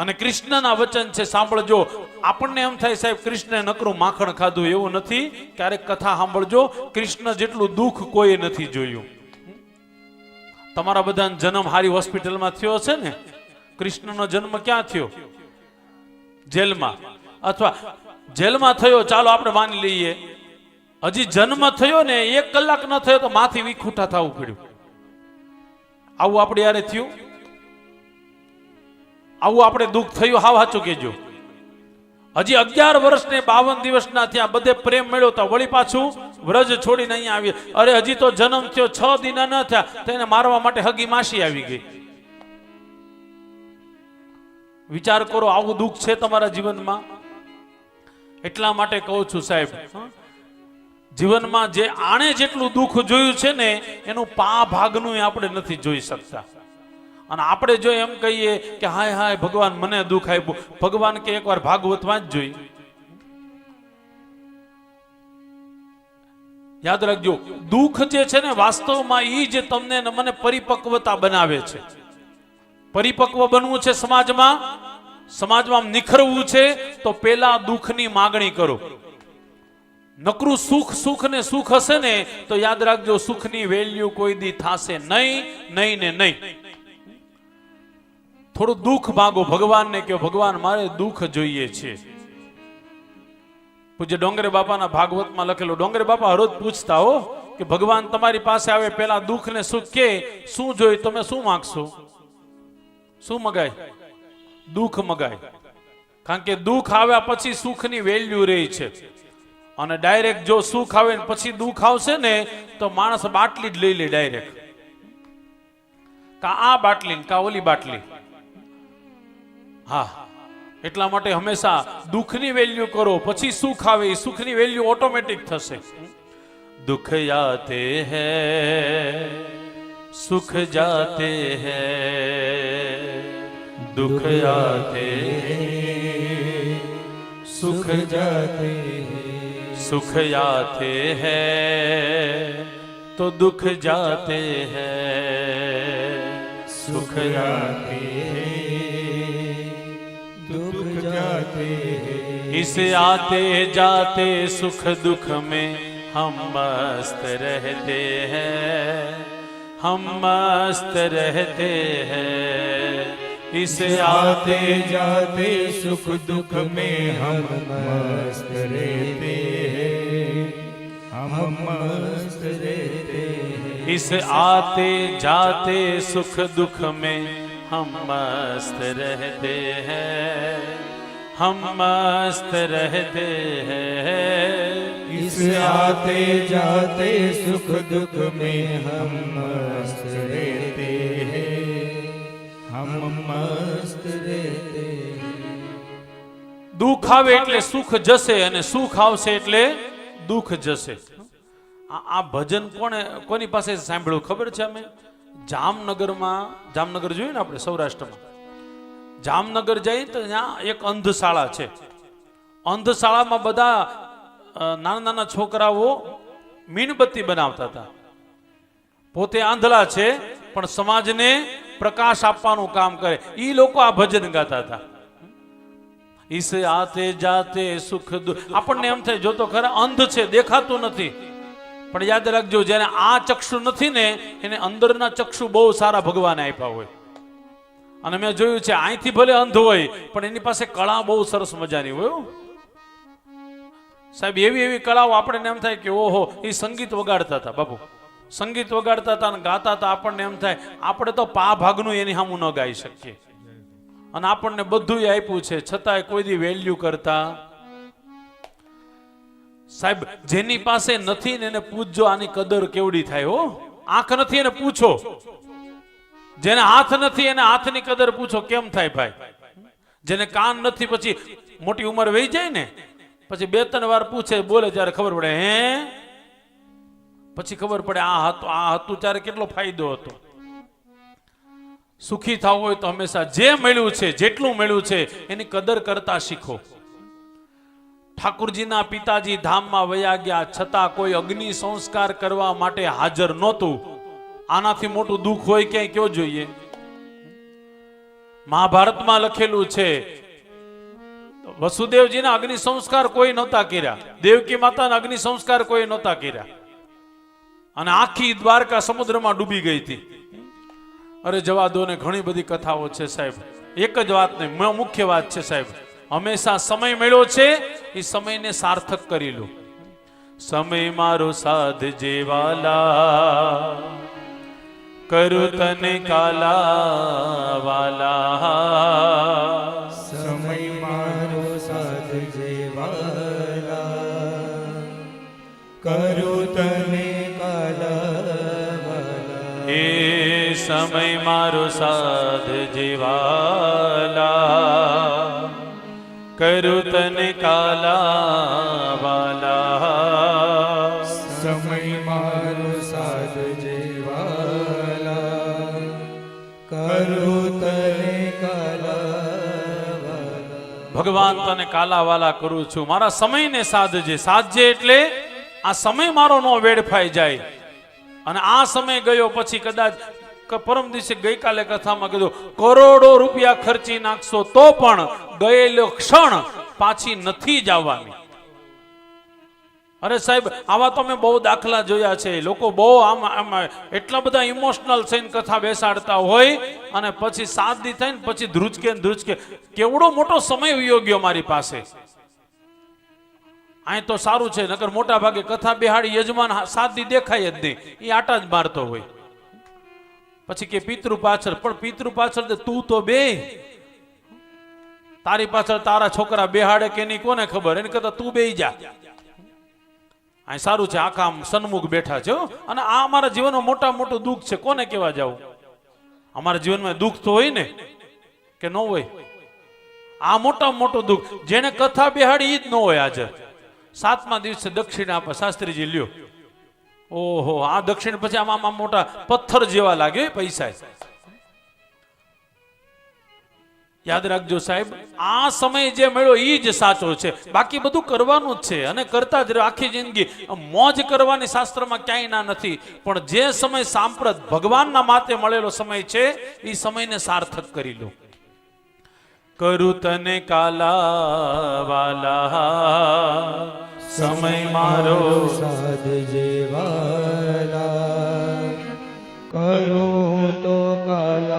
અને કૃષ્ણના વચન છે, સાંભળજો. આપણને એમ થાય સાહેબ, કૃષ્ણે નકરું માખણ ખાધું એવું નથી. ક્યારેક કથા સાંભળજો, કૃષ્ણ જેટલું દુઃખ કોઈ નથી જોયું. તમારા બધા જન્મ હારી હોસ્પિટલમાં થયો છે ને? કૃષ્ણનો જન્મ ક્યાં થયો? જેલમાં. અથવા જેલમાં થયો, ચાલો આપણે માની લઈએ. હજી જન્મ થયો ને, એક કલાક ન થયો તો માથી વિખૂટા થવું પડ્યું. આવું આપણે યારે થયું? આવું આપણે દુઃખ થયું, હાવ સાચું કેજો હજી અગિયાર વર્ષ ને બાવન દિવસના ત્યાં બધે પ્રેમ મળ્યો તો વળી પાછું વ્રજ છોડીને અહીંયા આવી. અરે હજી તો જન્મ થયો, છ દિના ન થયા, તો એને મારવા માટે હગી માસી આવી ગઈ. વિચાર કરો, આવું દુઃખ છે તમારા જીવનમાં? એટલા માટે કહું છું સાહેબ, જીવનમાં જે આણે જેટલું દુઃખ જોયું છે ને, એનું પા ભાગનું આપણે નથી જોઈ શકતા. અને આપણે જો એમ કહીએ કે હાય હાય ભગવાન મને દુઃખ આપ્યું, ભગવાન કે એકવાર ભાગવતમાં જ જોઈ યાદ રાખજો, દુઃખ જે છે ને વાસ્તવમાં એ જે તમને મને પરિપક્વતા બનાવે છે. પરિપક્વ બનવું છે સમાજમાં? સમાજમાં નિખરવું છે, તો પેલા દુઃખની માગણી કરો. નકરું સુખ સુખ ને સુખ હશે ને, તો યાદ રાખજો, સુખની વેલ્યુ કોઈ દી થાશે નહીં નહીં ને નહીં. થોડું દુઃખ માગો. ભગવાનને કે ભગવાન, મારે દુઃખ જોઈએ છે. પૂજ્ય ડોંગરે બાપાના ભાગવતમાં લખેલું, ડોંગરે બાપા હરોજ પૂછતા હો કે ભગવાન તમારી પાસે આવે પેલા દુઃખ ને સુખ કે, શું જોઈ, તમે શું માગશો? શું મગાય? દુઃખ મગાય. કારણ કે દુઃખ આવ્યા પછી સુખની વેલ્યુ રહી છે. અને ડાયરેક્ટ જો સુખ આવે ને પછી દુઃખ આવશે ને, તો માણસ બાટલી જ લઈ લે ડાયરેક્ટ કા આ બાટલી કા ઓલી બાટલી? હા. એટલા માટે હંમેશા દુઃખની વેલ્યુ કરો, પછી સુખ આવે સુખની વેલ્યુ ઓટોમેટિક થશે. દુઃખ જાતે હે, સુખ જાતે હે, દુઃખ જાતે સુખ જાતે સુખ જાતે હે, તો દુઃખ જાતે હે, સુખ જાતે इस आते जाते सुख दुख में हम मस्त रहते हैं, हम मस्त रहते हैं। इस आते जाते सुख दुख में हम मस्त रहते हैं, हम मस्त रहते हैं। इस आते जाते सुख दुख में हम मस्त रहते हैं। हम मस्त रहते हैं इस आते जाते सुख दुख में हम मस्त रहते हैं हम मस्त रहते हैं દુઃખ આવે એટલે સુખ જશે અને સુખ આવશે એટલે દુઃખ જશે આ આ ભજન કોણે કોની પાસે સાંભળ્યું ખબર છે અમે જામનગરમાં જામનગર જોયું ને આપણે સૌરાષ્ટ્રમાં જામનગર જઈએ તો ત્યાં એક અંધશાળા છે. અંધશાળામાં બધા નાના નાના છોકરાઓ મીણબત્તી બનાવતા હતા. પોતે આંધળા છે, પણ સમાજને પ્રકાશ આપવાનું કામ કરે. એ લોકો આ ભજન ગાતા હતા. ઈસે આતે જાતે સુખ દુઃખ આપણને એમ થાય, જો તો ખરા અંધ છે, દેખાતું નથી. પણ યાદ રાખજો જેને આ ચક્ષુ નથી ને, એને અંદરના ચક્ષુ બહુ સારા ભગવાને આપ્યા હોય. અને મેં જોયું છે અહીંથી ભલે અંધ હોય, પણ એની પાસે કળા બહુ સરસ મજાની હોય સાહેબ, એવી એવી કળાઓ આપણને એમ થાય કે, ઓહો, એ સંગીત વગાડતા હતા, બાપુ. સંગીત વગાડતા હતા અને ગાતા હતા, આપણને એમ થાય, આપણે તો પા ભાગનું એની સામું ન ગાઈ શકીએ. અને આપણને બધું આપ્યું છે, છતાંય કોઈ દી વેલ્યુ કરતા. સાહેબ, જેની પાસે નથી ને એને પૂછજો, આની કદર કેવડી થાય હો. આંખ નથી એને પૂછો. જેને હાથ નથી, એને હાથની કદર પૂછો, કેમ થાય ભાઈ? જેને કાન નથી, પછી મોટી ઉંમર વહી જાય ને, પછી બે ત્રણ વાર પૂછે, બોલે ત્યારે ખબર પડે, હે? પછી ખબર પડે, આ હતું આ હતું ત્યારે કેટલો ફાયદો હતો. સુખી થવું હોય તો હંમેશા જે મળ્યું છે, જેટલું મળ્યું છે, એની કદર કરતા શીખો. ઠાકુરજીના પિતાજી ધામમાં વયા ગયા, છતાં કોઈ અગ્નિ સંસ્કાર કરવા માટે હાજર નહોતું. આનાથી મોટું દુઃખ હોય ક્યાંય કયો જોઈએ? મહાભારતમાં લખેલું છે, વસુદેવજીના અગ્નિ સંસ્કાર કોઈ નહોતા કર્યા. દેવકી માતાના અગ્નિ સંસ્કાર કોઈ નહોતા કર્યા. અને આખી દ્વારકા સમુદ્રમાં ડૂબી ગઈ હતી. અરે જવા દો ને ઘણી બધી કથાઓ છે સાહેબ. એક જ વાત નહીં મુખ્ય વાત છે સાહેબ. હંમેશા સમય મળ્યો છે, એ સમયને સાર્થક કરી લો. સમય મારો સાધ જેવાલા કરું તને કાલા વાલા સમય મારો સાથ જેવાલા કરું તને કાલા એ સમય મારો સાધ જેવાલા કરું તને કાલા વાલા ભગવાન તને કાલાવાલા કરું છું. મારા સમયને સાધજે. સાધજે એટલે આ સમય મારો નો વેડફાઈ જાય. અને આ સમય ગયો પછી કદાચ પરમ દિવસે ગઈકાલે કથામાં કીધું, કરોડો રૂપિયા ખર્ચી નાખશો તો પણ ગયેલો ક્ષણ પાછી નથી જ આવવાની. અરે સાહેબ, આવા તો બહુ દાખલા જોયા છે. લોકો બહુ આમ આમ એટલા બધા ઇમોશનલ થઈને કથા બેસાડતા હોય અને પછી સાત દી પછી ધ્રુજકે ધ્રુજકે. કેવડો મોટો સમય વયો મારી પાસે. અહીં તો સારું છે, નકર મોટા ભાગે કથા બેહાડી યજમાન સાત દેખાય જ નહીં. એ આટા જ મારતો હોય. પછી કે પિતૃ પાછળ, પણ પિતૃ પાછળ તું તો બે. તારી પાછળ તારા છોકરા બેહાડે કે નહીં, કોને ખબર? એને કરતા તું બે જા. આ સારું છે, આખા આમ સન્મુખ બેઠા છે અને આ અમારા જીવનમાં મોટા મોટું દુઃખ છે, કોને કેવા જાવ? અમારા જીવનમાં દુઃખ તો હોય ને? કે ન હોય? આ મોટા મોટું દુઃખ. જેને કથા બેહાડી ઈ જ ન હોય આજે. સાતમા દિવસે દક્ષિણ આપે, શાસ્ત્રીજી લ્યો. ઓહો, આ દક્ષિણ પછી આમ મોટા પથ્થર જેવા લાગે પૈસા યાદ રાખજો સાહેબ, આ સમય જે મળ્યો એ જ સાચો છે. બાકી બધું કરવાનું જ છે અને કરતા જ આખી જિંદગી. મોજ કરવાની શાસ્ત્રમાં ક્યાંય ના નથી, પણ જે સમય સાંપ્રત ભગવાનના માતે મળેલો સમય છે એ સમયને સાર્થક કરી લો. કરું તને કાલા વાલા સમય મારો સાધ જેવાલા. કરું તો કાલા